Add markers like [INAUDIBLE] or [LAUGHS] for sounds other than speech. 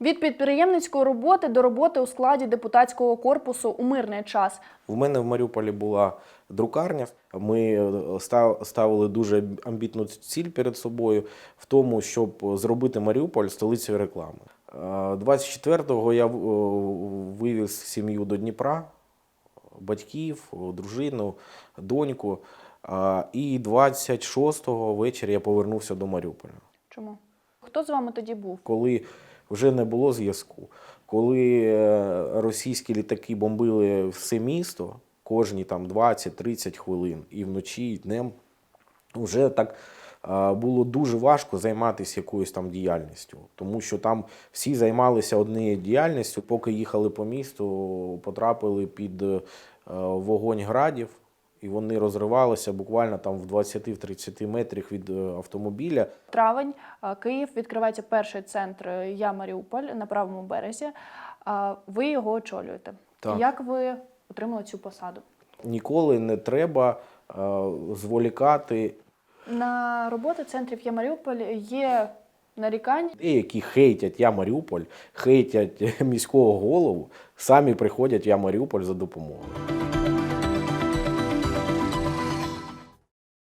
Від підприємницької роботи до роботи у складі депутатського корпусу у мирний час. У мене в Маріуполі була друкарня. Ми е, ставили дуже амбітну ціль перед собою в тому, щоб зробити Маріуполь столицею реклами. Е, 24-го я е, вивіз сім'ю до Дніпра, батьків, дружину, доньку. Е, І 26-го ввечері я повернувся до Маріуполя. Чому? Хто з вами тоді був? коли вже не було зв'язку, коли е, російські літаки бомбили все місто кожні там 20-30 хвилин, і вночі, і днем, вже так е, було дуже важко займатися якоюсь там діяльністю, тому що там всі займалися однією діяльністю, поки їхали по місту, потрапили під е, вогонь градів. І вони розривалися буквально там в 20-30 метрах від е, автомобіля. Травень, Київ відкривається перший центр е, Я Маріуполь на правому березі. Ви його очолюєте. Так. Як ви отримали цю посаду? Ніколи не треба е, зволікати. На роботу центрів Я Маріуполь є нарікань. Деякі хейтять я Маріуполь, хейтять [LAUGHS] міського голову, самі приходять в я Маріуполь за допомогою.